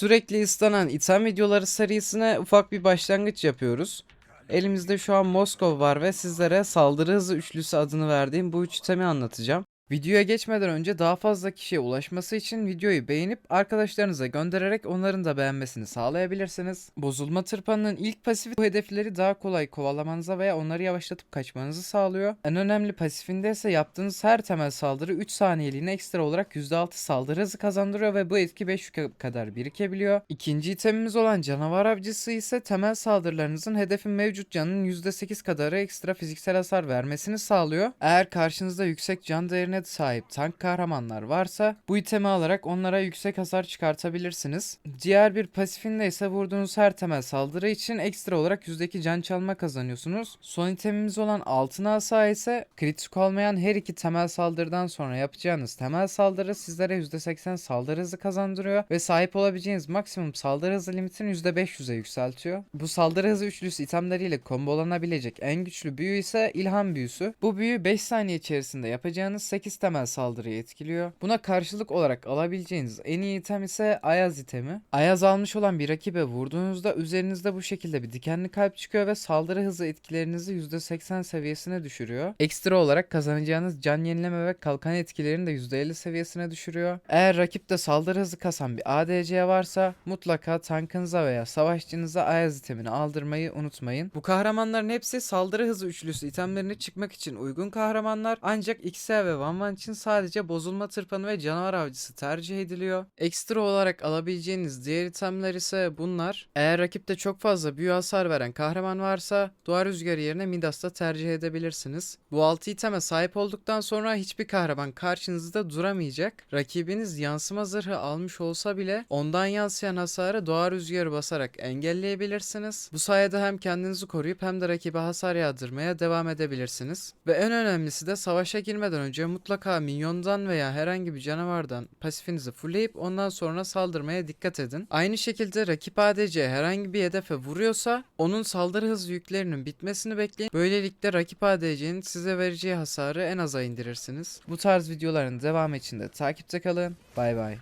Sürekli istenen item videoları serisine ufak bir başlangıç yapıyoruz. Elimizde şu an Moskov var ve sizlere saldırı hızı üçlüsü adını verdiğim bu üç itemi anlatacağım. Videoya geçmeden önce daha fazla kişiye ulaşması için videoyu beğenip arkadaşlarınıza göndererek onların da beğenmesini sağlayabilirsiniz. Bozulma tırpanının ilk pasifi bu hedefleri daha kolay kovalamanıza veya onları yavaşlatıp kaçmanızı sağlıyor. En önemli pasifinde ise yaptığınız her temel saldırı 3 saniyeliğine ekstra olarak %6 saldırı hızı kazandırıyor ve bu etki 5 yük'e kadar birikebiliyor. İkinci itemimiz olan canavar avcısı ise temel saldırılarınızın hedefin mevcut canının %8 kadarı ekstra fiziksel hasar vermesini sağlıyor. Eğer karşınızda yüksek can değerine sahip tank kahramanlar varsa bu itemi alarak onlara yüksek hasar çıkartabilirsiniz. Diğer bir pasifinde ise vurduğunuz her temel saldırı için ekstra olarak %2 can çalma kazanıyorsunuz. Son itemimiz olan altın asa ise kritik olmayan her iki temel saldırıdan sonra yapacağınız temel saldırı sizlere %80 saldırı hızı kazandırıyor ve sahip olabileceğiniz maksimum saldırı hızı limitini %500'e yükseltiyor. Bu saldırı hızı üçlüsü itemleriyle kombolanabilecek en güçlü büyü ise ilham büyüsü. Bu büyü 5 saniye içerisinde yapacağınız 8 temel saldırıyı etkiliyor. Buna karşılık olarak alabileceğiniz en iyi item ise Ayaz itemi. Ayaz almış olan bir rakibe vurduğunuzda üzerinizde bu şekilde bir dikenli kalp çıkıyor ve saldırı hızı etkilerinizi %80 seviyesine düşürüyor. Ekstra olarak kazanacağınız can yenileme ve kalkan etkilerini de %50 seviyesine düşürüyor. Eğer rakipte saldırı hızı kasan bir ADC varsa mutlaka tankınıza veya savaşçınıza Ayaz itemini aldırmayı unutmayın. Bu kahramanların hepsi saldırı hızı üçlüsü itemlerini çıkmak için uygun kahramanlar ancak XL ve Van Van için sadece bozulma tırpanı ve canavar avcısı tercih ediliyor. Ekstra olarak alabileceğiniz diğer itemler ise bunlar. Eğer rakipte çok fazla büyü hasar veren kahraman varsa duvar rüzgarı yerine Midas'ta tercih edebilirsiniz. Bu 6 iteme sahip olduktan sonra hiçbir kahraman karşınızda duramayacak. Rakibiniz yansıma zırhı almış olsa bile ondan yansıyan hasarı doğa rüzgarı basarak engelleyebilirsiniz. Bu sayede hem kendinizi koruyup hem de rakibe hasar yağdırmaya devam edebilirsiniz. Ve en önemlisi de savaşa girmeden önce mutlaka minyondan veya herhangi bir canavardan pasifinizi fullleyip ondan sonra saldırmaya dikkat edin. Aynı şekilde rakip ADC herhangi bir hedefe vuruyorsa onun saldırı hızı yüklerinin bitmesini bekleyin. Böylelikle rakip ADC'nin size vereceği hasarı en aza indirirsiniz. Bu tarz videoların devamı için de takipte kalın. Bay bay.